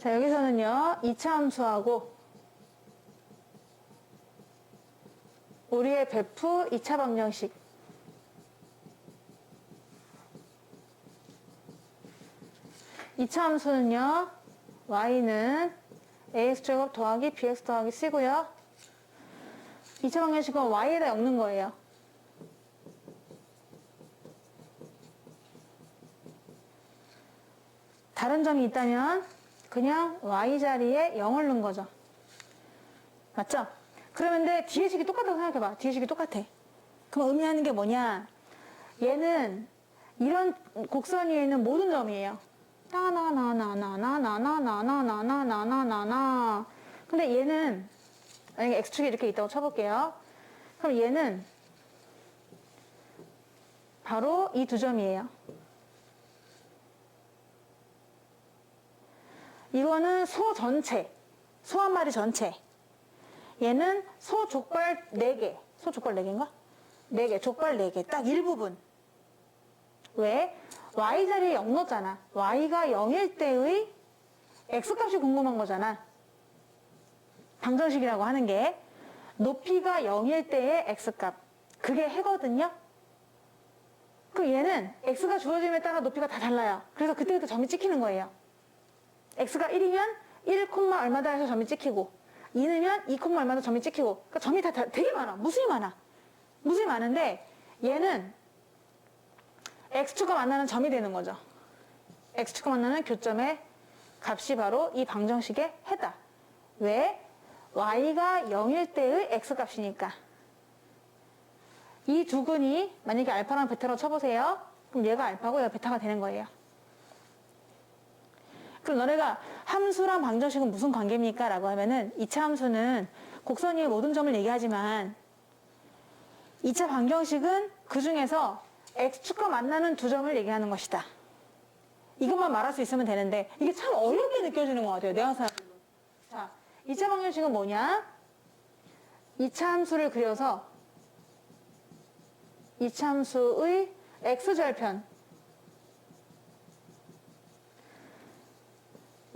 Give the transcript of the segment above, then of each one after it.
자, 여기서는요, 2차 함수하고 우리의 베프 2차 방정식. 이차 함수는요, y는 ax제곱 더하기 bx 더하기 c고요. 2차 방정식은 y에다 엮는 거예요. 다른 점이 있다면 그냥 y 자리에 0을 넣은 거죠. 맞죠? 그러면 근데 뒤에 식이 똑같다고 생각해봐. 뒤에 식이 똑같아. 그럼 의미하는 게 뭐냐? 얘는 이런 곡선 위에 있는 모든 점이에요. 나나나나나나나나나나나나나나 근데 얘는 만약에 x축이 이렇게 있다고 쳐볼게요. 그럼 얘는 바로 이 두 점이에요. 이거는 소 전체, 소 한 마리 전체. 얘는 소 족발 4개. 소 족발 4개인가? 4개, 족발 4개. 딱 일부분. 왜? y 자리에 0 넣었잖아. y가 0일 때의 x값이 궁금한 거잖아. 방정식이라고 하는 게 높이가 0일 때의 x값. 그게 해거든요. 그럼 얘는 x가 주어짐에 따라 높이가 다 달라요. 그래서 그때그때 점이 찍히는 거예요. X가 1이면 1, 얼마다 해서 점이 찍히고 2는 2, 얼마다 점이 찍히고 그러니까 점이 다, 다 되게 많아. 무수히 많아. 무수히 많은데 얘는 x축과 만나는 점이 되는 거죠. x축과 만나는 교점의 값이 바로 이 방정식의 해다. 왜? y가 0일 때의 x값이니까. 이 두 근이 만약에 알파랑 베타로 쳐보세요. 그럼 얘가 알파고 얘가 베타가 되는 거예요. 그럼 너네가 함수랑 방정식은 무슨 관계입니까? 라고 하면은 2차 함수는 곡선 위의 모든 점을 얘기하지만 2차 방정식은 그 중에서 x축과 만나는 두 점을 얘기하는 것이다. 이것만 말할 수 있으면 되는데 이게 참 어렵게 느껴지는 것 같아요. 내가 생각 자, 2차 방정식은 뭐냐? 2차 함수를 그려서 2차 함수의 x절편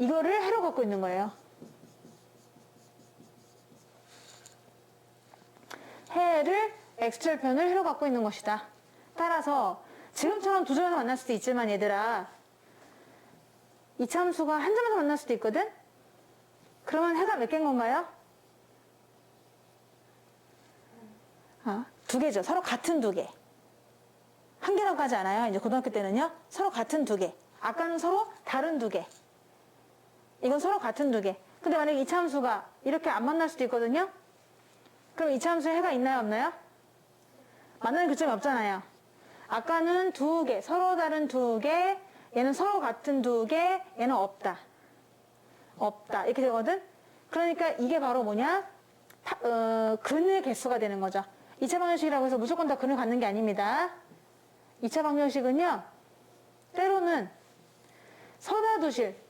이거를 해로 갖고 있는 거예요. 해를 x절편을 해로 갖고 있는 것이다. 따라서 지금처럼 두 점에서 만날 수도 있지만 얘들아 이 참수가 한 점에서 만날 수도 있거든? 그러면 해가 몇 개인 건가요? 아, 두 개죠. 서로 같은 두 개. 한 개라고 하지 않아요. 이제 고등학교 때는요. 서로 같은 두 개. 아까는 서로 다른 두 개. 이건 서로 같은 두 개. 근데 만약에 이 참수가 이렇게 안 만날 수도 있거든요? 그럼 이 참수에 해가 있나요? 없나요? 만나는 교점이 없잖아요. 아까는 두 개, 서로 다른 두 개, 얘는 서로 같은 두 개, 얘는 없다. 없다. 이렇게 되거든? 그러니까 이게 바로 뭐냐? 파- 어, 근의 개수가 되는 거죠. 2차 방정식이라고 해서 무조건 다 근을 갖는 게 아닙니다. 2차 방정식은요, 때로는 서다두실,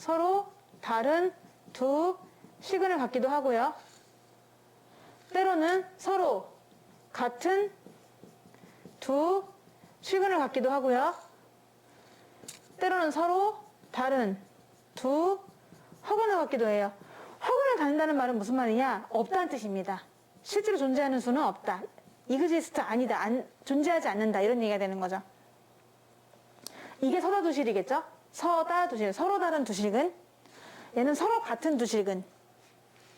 서로 다른 두 실근을 갖기도 하고요. 때로는 서로 같은 두 실근을 갖기도 하고요. 때로는 서로 다른 두 허근을 갖기도 해요. 허근을 갖는다는 말은 무슨 말이냐? 없다는 뜻입니다. 실제로 존재하는 수는 없다. 이그지스트 아니다. 안, 존재하지 않는다. 이런 얘기가 되는 거죠. 이게 서다 두실이겠죠? 서다 두실. 서로 다른 두실근. 얘는 서로 같은 두실근.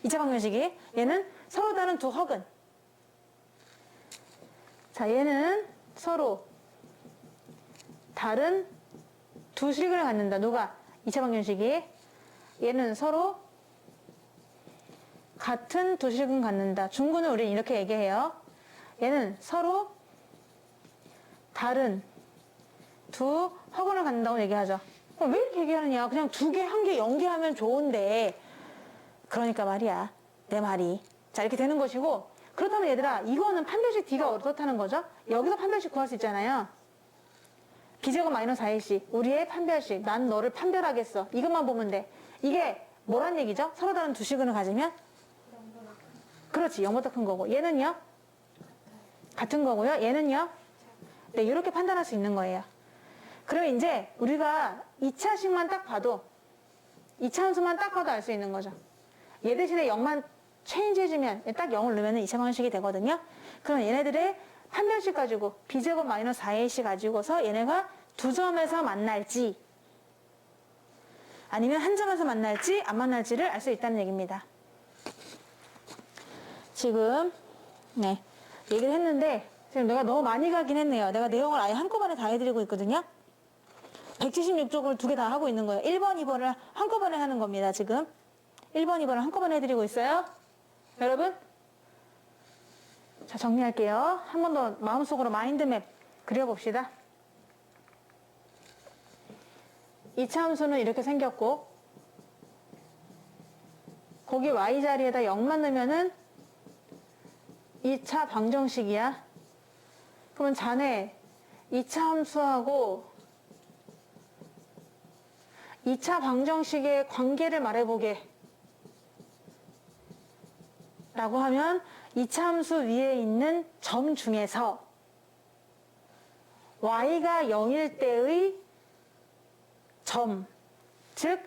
2차 방정식이. 얘는 서로 다른 두 허근. 자, 얘는 서로 다른 두 실근을 갖는다. 누가? 2차 방정식이. 얘는 서로 같은 두 실근 갖는다. 중근은 우리는 이렇게 얘기해요. 얘는 서로 다른 두 허근을 갖는다고 얘기하죠. 왜 이렇게 얘기하느냐? 그냥 두 개, 한 개 연계하면 좋은데. 그러니까 말이야. 내 말이. 자, 이렇게 되는 것이고. 그렇다면 얘들아, 이거는 판별식 D가 어떻다는 거죠? 여기서 판별식 구할 수 있잖아요. B제곱 마이너스 4AC. 우리의 판별식. 난 너를 판별하겠어. 이것만 보면 돼. 이게 뭐란 얘기죠? 서로 다른 두 식근을 가지면? 그렇지. 0보다 큰 거고. 얘는요? 같은 거고요. 얘는요? 네, 이렇게 판단할 수 있는 거예요. 그러면 이제 우리가 2차식만 딱 봐도 2차 함수만 딱 봐도 알 수 있는 거죠. 얘 대신에 0만 체인지 해주면 딱 0을 넣으면 2차 방정식이 되거든요. 그럼 얘네들의 판별식 가지고 b제곱 마이너스 4ac 가지고서 얘네가 두 점에서 만날지 아니면 한 점에서 만날지 안 만날지를 알 수 있다는 얘기입니다. 지금 네 얘기를 했는데 지금 내가 너무 많이 가긴 했네요. 내가 내용을 아예 한꺼번에 다 해드리고 있거든요. 176쪽을 두 개 다 하고 있는 거예요. 1번, 2번을 한꺼번에 하는 겁니다. 지금 1번, 2번을 한꺼번에 해드리고 있어요. 여러분 자 정리할게요. 한 번 더 마음속으로 마인드맵 그려봅시다. 2차 함수는 이렇게 생겼고 거기 y 자리에다 0만 넣으면은 2차 방정식이야. 그러면 자네 2차 함수하고 2차 방정식의 관계를 말해보게. 라고 하면 2차 함수 위에 있는 점 중에서 y가 0일 때의 점, 즉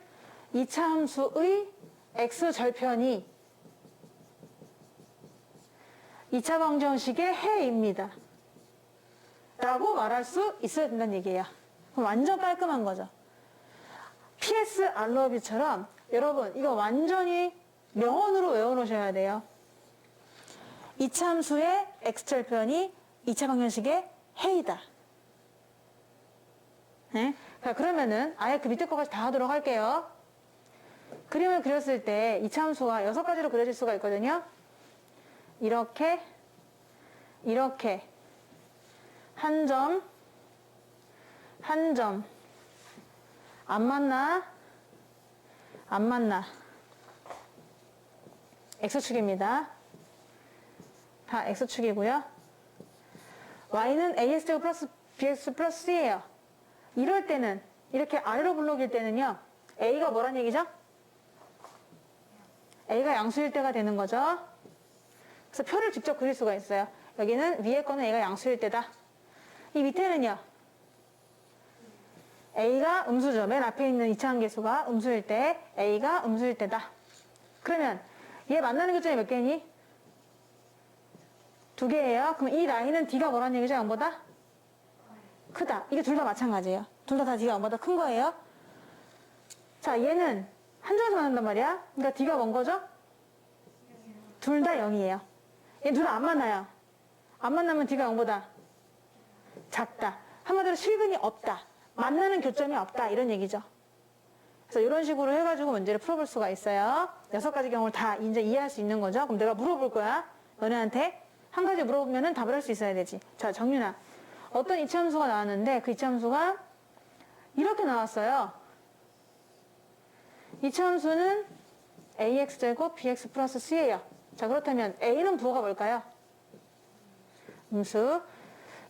2차 함수의 x 절편이 2차 방정식의 해입니다. 라고 말할 수 있어야 된다는 얘기예요. 그럼 완전 깔끔한 거죠. PS 알러비처럼 여러분 이거 완전히 명언으로 외워놓으셔야 돼요. 2차 함수의 x절편이 2차 방정식의 해이다. 네? 자, 그러면은 아예 그 밑에 거까지 다 하도록 할게요. 그림을 그렸을 때 2차 함수가 여섯 가지로 그려질 수가 있거든요. 이렇게, 이렇게, 한 점, 한 점, 안 만나, 안 만나. X축입니다. 다 X축이고요. Y는 AS제곱 플러스 BX 플러스 C예요. 이럴 때는, 이렇게 아래로 블록일 때는요, A가 뭐란 얘기죠? A가 양수일 때가 되는 거죠. 그래서 표를 직접 그릴 수가 있어요. 여기는 위에 거는 A가 양수일 때다. 이 밑에는요, A가 음수죠. 맨 앞에 있는 이차한 계수가 음수일 때, A가 음수일 때다. 그러면 얘 만나는 교점이 몇 개니? 두 개예요. 그럼 이 라인은 D가 뭐라는 얘기죠? 0보다? 크다. 이게 둘 다 마찬가지예요. 둘 다다 D가 0보다 큰 거예요. 자, 얘는 한 점에서 만난단 말이야. 그러니까 D가 뭔 거죠? 둘 다 0이에요. 얘 둘 다 안 만나요. 안 만나면 D가 0보다 작다. 한마디로 실근이 없다. 만나는 교점이 없다. 이런 얘기죠. 그래서 이런 식으로 해가지고 문제를 풀어볼 수가 있어요. 여섯 가지 경우를 다 이제 이해할 수 있는 거죠. 그럼 내가 물어볼 거야. 너네한테 한 가지 물어보면은 답을 할 수 있어야 되지. 자, 정윤아. 어떤 이차함수가 나왔는데 그 이차함수가 이렇게 나왔어요. 이차함수는 ax제곱 bx 플러스 c예요. 자, 그렇다면 a는 부호가 뭘까요? 음수.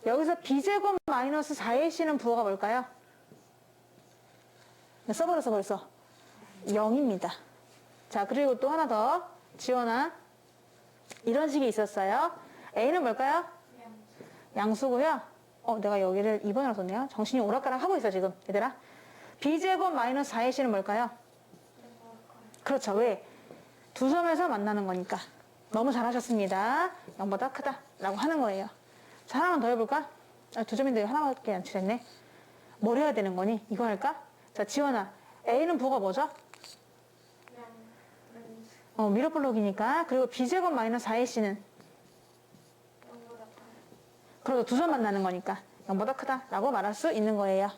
여기서 b제곱 마이너스 4ac는 부호가 뭘까요? 써버렸어 벌써. 0입니다. 자 그리고 또 하나 더 지원아 이런 식이 있었어요. A는 뭘까요? 양수고요. 어 내가 여기를 2번으로 썼네요. 정신이 오락가락 하고 있어 지금. 얘들아. B제곱 마이너스 4ac는 뭘까요? 그렇죠. 왜? 두 점에서 만나는 거니까. 너무 잘하셨습니다. 0보다 크다. 라고 하는 거예요. 자 하나만 더 해볼까? 아, 두 점인데 하나밖에 안 칠했네. 뭘 해야 되는 거니? 이거 할까? 자, 지원아. A는 부호가 뭐죠? 어, 미러블록이니까. 그리고 B제곱 마이너스 4AC는? 그래도 두 점 만나는 거니까 0보다 크다. 라고 말할 수 있는 거예요.